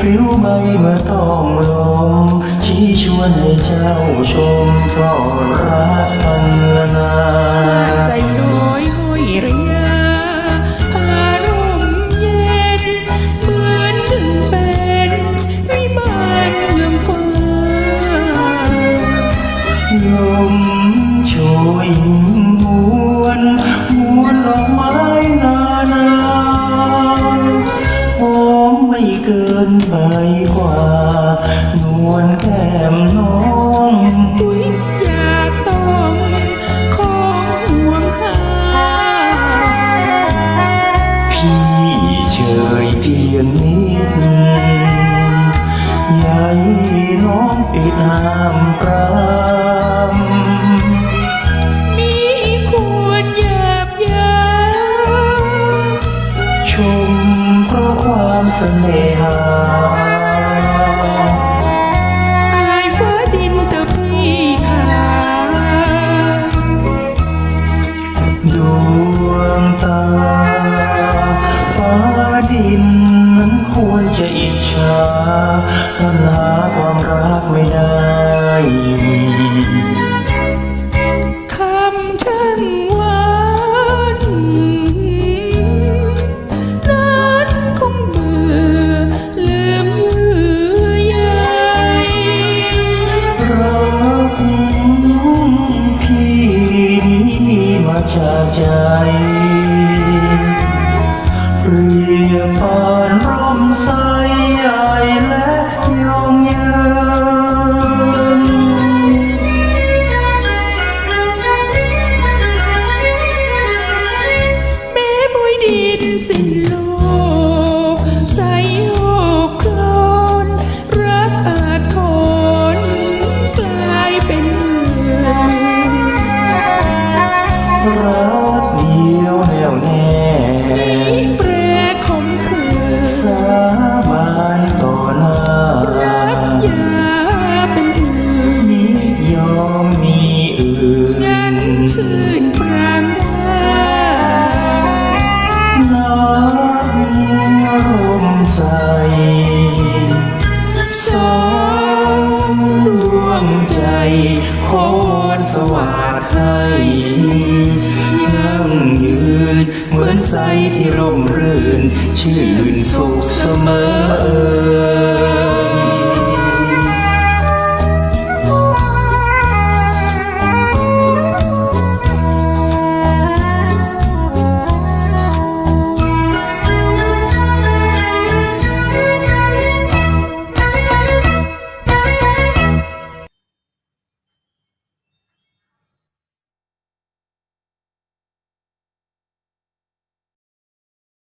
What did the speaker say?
ผิวไม่มาต้องลมชี้ชวนให้เจ้าชมก็รักพันละนาใส่น้อยห้อยรี กว่า นวลแก้มน้องปุ้ยอยากต้มของห่วงหา พี่เฉยเพียงนิดยายน้องปิดห้ามกรา มเพราะความเสน่หา จากใจเรียบผ่านร่มใส รักเดียวแน่วแน่แปรคมคืนสาบานต่อหน้ารักอย่าเป็นอื่นมิยอมมีอื่นงั้นชื่นปรางได้น้ำร่มใสสองดวงใจขอวอนสวัสดิ์ให้ นใสที่ร่มรื่น ชื่นสุขเสมอเอ่ย